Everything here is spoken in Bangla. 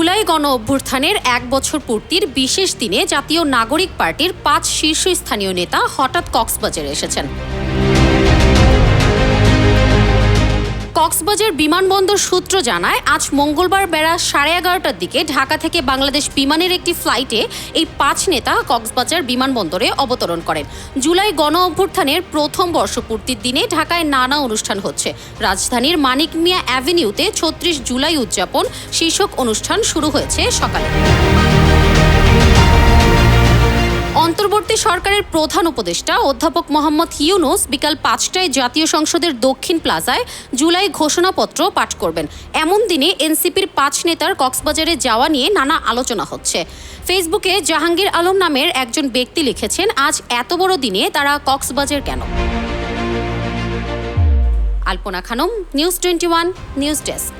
জুলাই গণ অভ্যুত্থানের এক বছর পূর্তির বিশেষ দিনে জাতীয় নাগরিক পার্টির পাঁচ শীর্ষস্থানীয় নেতা হঠাৎ কক্সবাজারে এসেছেন। কক্সবাজার বিমানবন্দর সূত্র জানায়, আজ মঙ্গলবার বেড়া সাড়ে এগারোটার দিকে ঢাকা থেকে বাংলাদেশ বিমানের একটি ফ্লাইটে এই পাঁচ নেতা কক্সবাজার বিমানবন্দরে অবতরণ করেন। জুলাই গণ অভ্যুত্থানের প্রথম বর্ষপূর্তির দিনে ঢাকায় নানা অনুষ্ঠান হচ্ছে। রাজধানীর মানিক মিয়া অ্যাভিনিউতে ছত্রিশ জুলাই উদযাপন, শীর্ষক অনুষ্ঠান শুরু হয়েছে সকালে। অন্তর্বর্তী সরকারের প্রধান উপদেষ্টা অধ্যাপক মোহাম্মদ ইউনুস বিকাল পাঁচটায় জাতীয় সংসদের দক্ষিণ প্লাজায় জুলাই ঘোষণাপত্র পাঠ করবেন। এমন দিনে এনসিপির পাঁচ নেতার কক্সবাজারে যাওয়া নিয়ে নানা আলোচনা হচ্ছে। ফেসবুকে জাহাঙ্গীর আলম নামের একজন ব্যক্তি লিখেছেন, আজ এত বড় দিনে তারা কক্সবাজার কেন? Alpana Khanam, news twenty one, news desk.